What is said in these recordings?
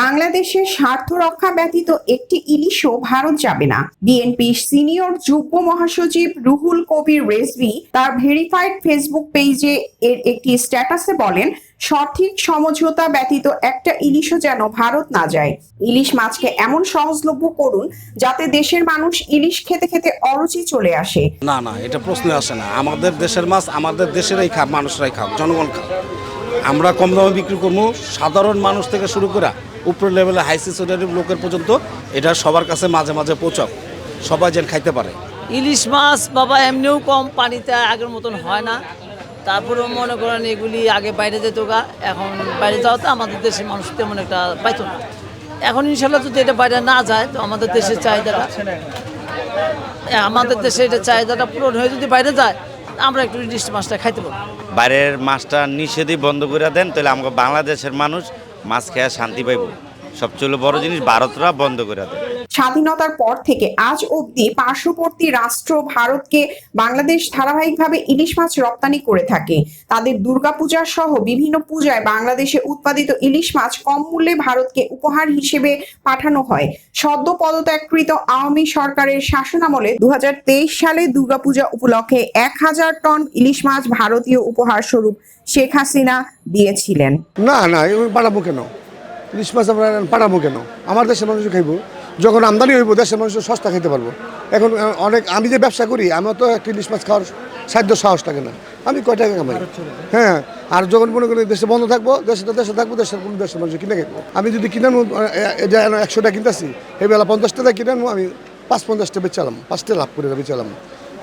বাংলাদেশের স্বার্থ রক্ষা ব্যতীত একটি ইলিশও ভারত যাবে না। বিএনপি সিনিয়র যুগ্ম মহাসচিব রুহুল কবির রেজভি তার ভেরিফাইড ফেসবুক পেজে এর একটি স্ট্যাটাসে বলেন, সঠিক সমঝোতা ব্যতীত একটা ইলিশও যেন ভারত না যায়। ইলিশ মাছকে এমন সহজলভ্য করুন যাতে দেশের মানুষ ইলিশ খেতে খেতে অরুচি চলে আসে। না না, এটা প্রশ্ন আসে না। আমাদের দেশের মাছ আমাদের দেশেরই খাক মানুষরাই খাক জনগণ খাক আমরা কম দামে বিক্রি করব, সাধারণ মানুষ থেকে শুরু করে উপর লেভেলে হাই সিসোরিয়াটিভ লোকের পর্যন্ত এটা সবার কাছে মাঝে মাঝে পৌঁছাক। সবাই যেন খাইতে পারে। ইলিশ মাছ বাবা এমনিও কম পানিতে আগের মতন হয় না। তারপরেও মনে করেন এগুলি আগে বাইরে যেত গা এখন বাইরে যাওয়া যাওয়াতে আমাদের দেশের মানুষ তেমন একটা পাইতো না। এখন ইনশাল্লাহ যদি এটা বাইরে না যায় তো আমাদের দেশের চাহিদাটা এ, আমাদের দেশে এটা চাহিদাটা পূরণ হয়ে যদি বাইরে যায় আমরা একটু ইলিশ মাছটা খাইতে পারব। বাইরের মাছটা নিষেধই বন্ধ করে দেন তাহলে আমাকে বাংলাদেশের মানুষ মাছ খেয়ে শান্তি পাইব। সবচেয়ে বড় জিনিস ভারতরা বন্ধ করে দেয়। স্বাধীনতার পর থেকে আজ অবধি পার্শ্ববর্তী রাষ্ট্র ভারতকে বাংলাদেশ ধারাবাহিকভাবে ইলিশ মাছ রপ্তানি করে থাকে। তাদের দুর্গাপূজা সহ বিভিন্ন পূজায় বাংলাদেশে উৎপাদিত ইলিশ মাছ কম মূল্যে ভারতকে উপহার হিসেবে পাঠানো হয়। সদ্য পদত্যাগকৃত আওয়ামী সরকারের শাসনামলে দু হাজার তেইশ সালে দুর্গাপূজা উপলক্ষে এক হাজার টন ইলিশ মাছ ভারতীয় উপহার স্বরূপ শেখ হাসিনা দিয়েছিলেন। না না পাঠাবো কেন? ইলিশ মাছ আমরা পাঠাবো কেন? আমার দেশের মানুষ খাইবো। যখন আমদানি হইব দেশের মানুষের সস্তা খেতে পারব। এখন অনেক আমি যে ব্যবসা করি আমার তো একটি ইলিশ মাছ খাওয়ার সাধ্য সাহস থাকে না। আমি কয় টাকা কামাই? হ্যাঁ আর যখন মনে করি দেশে বন্ধ থাকব দেশে তো দেশে থাকব দেশের কোনো দেশের মানুষ কিনে খেতে আমি যদি কিনে এটা একশো টাকা কিনতেছি এই বেলা পঞ্চাশটা কিনে আমি পাঁচ পঞ্চাশটা বেচালাম পাঁচটা লাভ করে বেচালাম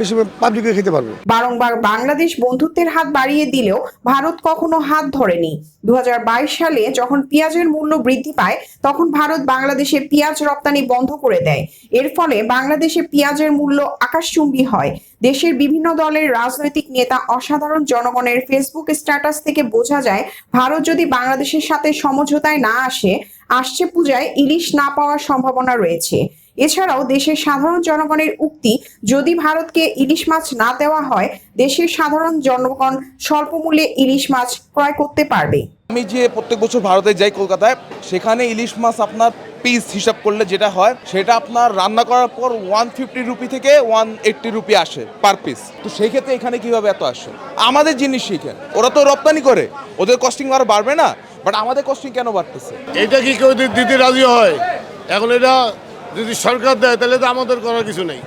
হিসেবে পাবলিকে খেতে পারব। বারংবার বাংলাদেশ বন্ধুত্বের হাত বাড়িয়ে দিলেও ভারত কখনো হাত ধরেনি। দু হাজার বাইশ সালে যখন পেঁয়াজের মূল্য বৃদ্ধি পায়, তখন ভারত বাংলাদেশে পেঁয়াজ রপ্তানি বন্ধ করে দেয়। এর ফলে বাংলাদেশে পেঁয়াজের মূল্য আকাশচুম্বী হয়। দেশের বিভিন্ন দলের রাজনৈতিক নেতা অসাধারণ জনগণের ফেসবুক স্ট্যাটাস থেকে বোঝা যায়, ভারত যদি বাংলাদেশের সাথে সমঝোতায় না আসে, আসছে পূজায় ইলিশ না পাওয়ার সম্ভাবনা রয়েছে। এছাড়াও দেশের সাধারণ জনগণের উক্তি যদি ভারতকে ইলিশ মাছ না দেওয়া হয় দেশের সাধারণ জনগণ স্বল্প মূল্যে ইলিশ মাছ ক্রয় করতে পারবে। আমি যে প্রত্যেক বছর ভারতে যাই কলকাতায় সেখানে ইলিশ মাছ আপনার পিস হিসাব করলে যেটা হয় সেটা আপনার রান্না করার পর ওয়ান ফিফটি রুপি থেকে ওয়ান এইট্টি রুপি আসে পার পিস তো সেই ক্ষেত্রে এখানে কীভাবে এত আসে? আমাদের জিনিস শিখে ওরা তো রপ্তানি করে ওদের কস্টিং আর বাড়বে না বাট আমাদের কস্টিং কেন বাড়তেছে? এটা কি কেউ দিতে রাজি হয়? এখন এটা যদি সরকার দেয় তাহলে তো আমাদের করার কিছু নেই।